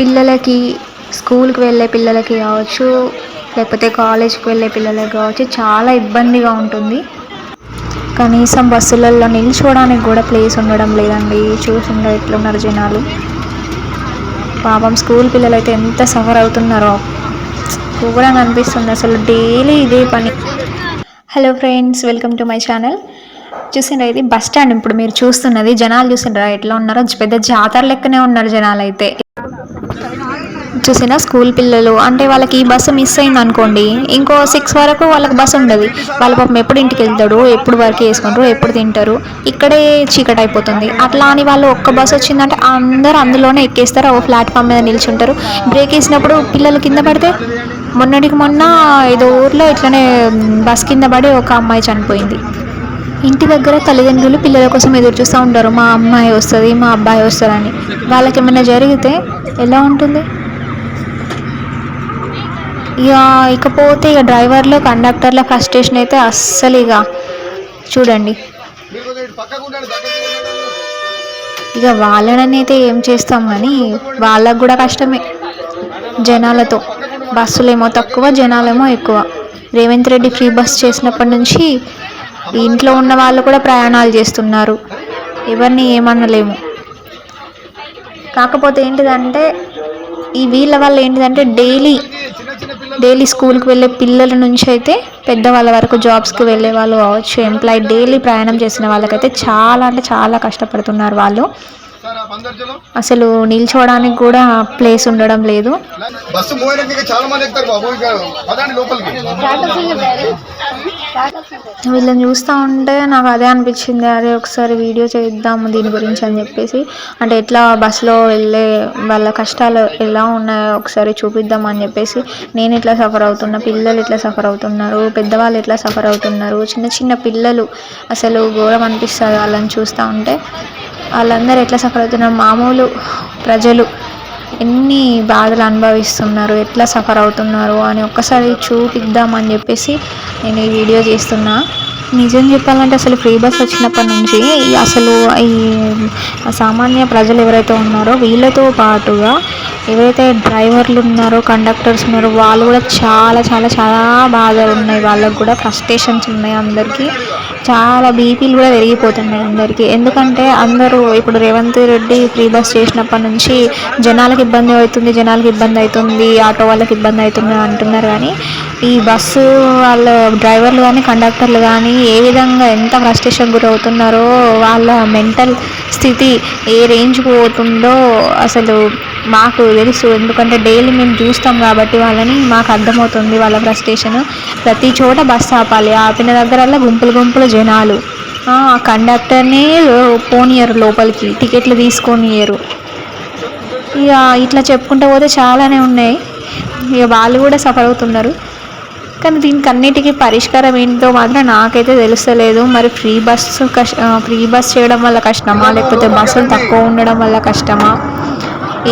పిల్లలకి స్కూల్కి వెళ్ళే పిల్లలకి కావచ్చు లేకపోతే కాలేజ్కి వెళ్ళే పిల్లలకి కావచ్చు చాలా ఇబ్బందిగా ఉంటుంది. కనీసం బస్సులలో నిల్చోవడానికి కూడా ప్లేస్ ఉండడం లేదండి. చూసిండే ఎట్లున్నారు జనాలు. పాపం స్కూల్ పిల్లలు అయితే ఎంత సఫర్ అవుతున్నారో. ఘోరంగా అనిపిస్తుంది అసలు డైలీ ఇదే పని. Hello friends welcome to my channel. చూసిండ్రా ఇది బస్ స్టాండ్. ఇప్పుడు మీరు చూస్తున్నది జనాలు చూసిండ్రా ఎట్లా ఉన్నారో. పెద్ద జాతర లెక్కనే ఉన్నారు జనాలు అయితే చూసినా స్కూల్ పిల్లలు అంటే వాళ్ళకి ఈ బస్సు మిస్ అయింది అనుకోండి ఇంకో సిక్స్ వరకు వాళ్ళకి బస్సు ఉండదు. వాళ్ళ పాపం ఎప్పుడు ఇంటికి వెళ్తాడు ఎప్పుడు వర్క్ చేసుకుంటారు ఎప్పుడు తింటారు ఇక్కడే చీకటి అయిపోతుంది. అట్లా అని వాళ్ళు ఒక్క బస్సు వచ్చిందంటే అందరూ అందులోనే ఎక్కేస్తారు ఓ ప్లాట్ఫామ్ మీద నిల్చుంటారు. బ్రేక్ వేసినప్పుడు పిల్లలు కింద పడితే మొన్నటికి మొన్న ఏదో ఊర్లో ఇట్లనే బస్ కింద పడి ఒక అమ్మాయి చనిపోయింది. ఇంటి దగ్గర తల్లిదండ్రులు పిల్లల కోసం ఎదురు చూస్తూ ఉంటారు. మా అమ్మాయి వస్తుంది మా అబ్బాయి వస్తారని వాళ్ళకి ఏమైనా జరిగితే ఎలా ఉంటుంది? ఇక ఇకపోతే ఇక డ్రైవర్లు కండక్టర్ల ఫ్రస్ట్రేషన్ అయితే అస్సలు ఇక చూడండి. ఇక వాళ్ళని అయితే ఏం చేస్తాం కానీ వాళ్ళకు కూడా కష్టమే. జనాలతో. బస్సులేమో తక్కువ జనాలేమో ఎక్కువ. రేవంత్ రెడ్డి ఫ్రీ బస్ చేసినప్పటి నుంచి ఇంట్లో ఉన్న వాళ్ళు కూడా ప్రయాణాలు చేస్తున్నారు. ఎవరిని ఏమనలేము. కాకపోతే ఏంటిదంటే ఈ వీళ్ళ వల్ల ఏంటిదంటే డైలీ డైలీ స్కూల్కి వెళ్ళే పిల్లల నుంచి అయితే పెద్దవాళ్ళ వరకు జాబ్స్కి వెళ్ళే వాళ్ళు కావచ్చు ఎంప్లాయీ డైలీ ప్రయాణం చేసిన వాళ్ళకైతే చాలా అంటే చాలా కష్టపడుతున్నారు వాళ్ళు. అసలు నిల్చోవడానికి కూడా ప్లేస్ ఉండడం లేదు. బస్సు చాలా మంది బాబు వీళ్ళని చూస్తూ ఉంటే నాకు అదే అనిపించింది అదే ఒకసారి వీడియో చేద్దాము దీని గురించి అని చెప్పేసి. అంటే ఎట్లా బస్సులో వెళ్ళే వాళ్ళ కష్టాలు ఎలా ఉన్నాయో ఒకసారి చూపిద్దాం అని చెప్పేసి. నేను ఎట్లా సఫర్ అవుతున్నా పిల్లలు ఎట్లా సఫర్ అవుతున్నారు పెద్దవాళ్ళు ఎట్లా సఫర్ అవుతున్నారు చిన్న చిన్న పిల్లలు అసలు ఘోరం అనిపిస్తుంది వాళ్ళని చూస్తూ ఉంటే. వాళ్ళందరూ ఎట్లా సఫర్ అవుతున్నారు మామూలు ప్రజలు ఎన్ని బాధలు అనుభవిస్తున్నారు? ఎట్లా సఫర్ అవుతున్నారు అని ఒక్కసారి చూపిద్దామని చెప్పేసి నేను ఈ వీడియో చేస్తున్నా. నిజం చెప్పాలంటే అసలు ఫ్రీ బస్ వచ్చినప్పటి నుంచి అసలు ఈ సామాన్య ప్రజలు ఎవరైతే ఉన్నారో వీళ్ళతో పాటుగా ఎవరైతే డ్రైవర్లు ఉన్నారో కండక్టర్స్ ఉన్నారో వాళ్ళు కూడా చాలా చాలా చాలా బాధలు ఉన్నాయి. వాళ్ళకు కూడా ఫ్రస్ట్రేషన్స్ ఉన్నాయి అందరికీ. చాలా బీపీలు కూడా పెరిగిపోతున్నాయి అందరికీ. ఎందుకంటే అందరూ ఇప్పుడు రేవంత్ రెడ్డి ఫ్రీ బస్ చేసినప్పటి నుంచి జనాలకు ఇబ్బంది అవుతుంది జనాలకు ఇబ్బంది అవుతుంది ఆటో వాళ్ళకి ఇబ్బంది అవుతుంది అంటున్నారు. కానీ ఈ బస్సు వాళ్ళ డ్రైవర్లు కానీ కండక్టర్లు కానీ ఏ విధంగా ఎంత ఫ్రస్ట్రేషన్ గురవుతున్నారో వాళ్ళ మెంటల్ స్థితి ఏ రేంజ్కి పోతుందో అసలు మాకు తెలుసు. ఎందుకంటే డైలీ మేము చూస్తాం కాబట్టి వాళ్ళని మాకు అర్థమవుతుంది వాళ్ళ ఫ్రస్ట్రేషన్ ప్రతి చోట బస్సు ఆపాలి. ఆపిన దగ్గరల్లా గుంపులు గుంపులు జనాలు. ఆ కండక్టర్ని పోనీయరు లోపలికి. టికెట్లు తీసుకొనియరు ఇక ఇట్లా చెప్పుకుంటూ పోతే చాలానే ఉన్నాయి. ఇక వాళ్ళు కూడా సఫర్ అవుతున్నారు. కానీ దీనికి అన్నిటికీ పరిష్కారం ఏంటో మాత్రం నాకైతే తెలుస్తలేదు. మరి ఫ్రీ బస్సు కష్ ఫ్రీ బస్ చేయడం వల్ల కష్టమా? లేకపోతే బస్సులు తక్కువ ఉండడం వల్ల కష్టమా?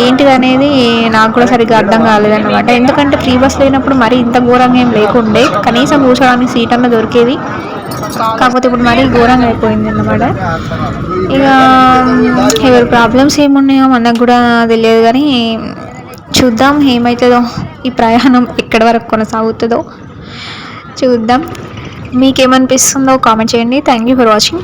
ఏంటిది అనేది నాకు కూడా సరిగ్గా అర్థం కాలేదన్నమాట. ఎందుకంటే ఫ్రీ బస్ లేనప్పుడు మరి ఇంత ఘోరంగా ఏం లేకుండే. కనీసం కూర్చోడానికి సీట్ అన్న దొరికేది. కాకపోతే ఇప్పుడు మరీ ఘోరంగా అయిపోయింది అన్నమాట ఇక ఎవరి ప్రాబ్లమ్స్ ఏమున్నాయో మనకు కూడా తెలియదు కానీ చూద్దాం ఏమవుతుందో ఈ ప్రయాణం ఎక్కడి వరకు కొనసాగుతుందో. చూద్దాం. మీకేమనిపిస్తుందో కామెంట్ చేయండి. Thank you for watching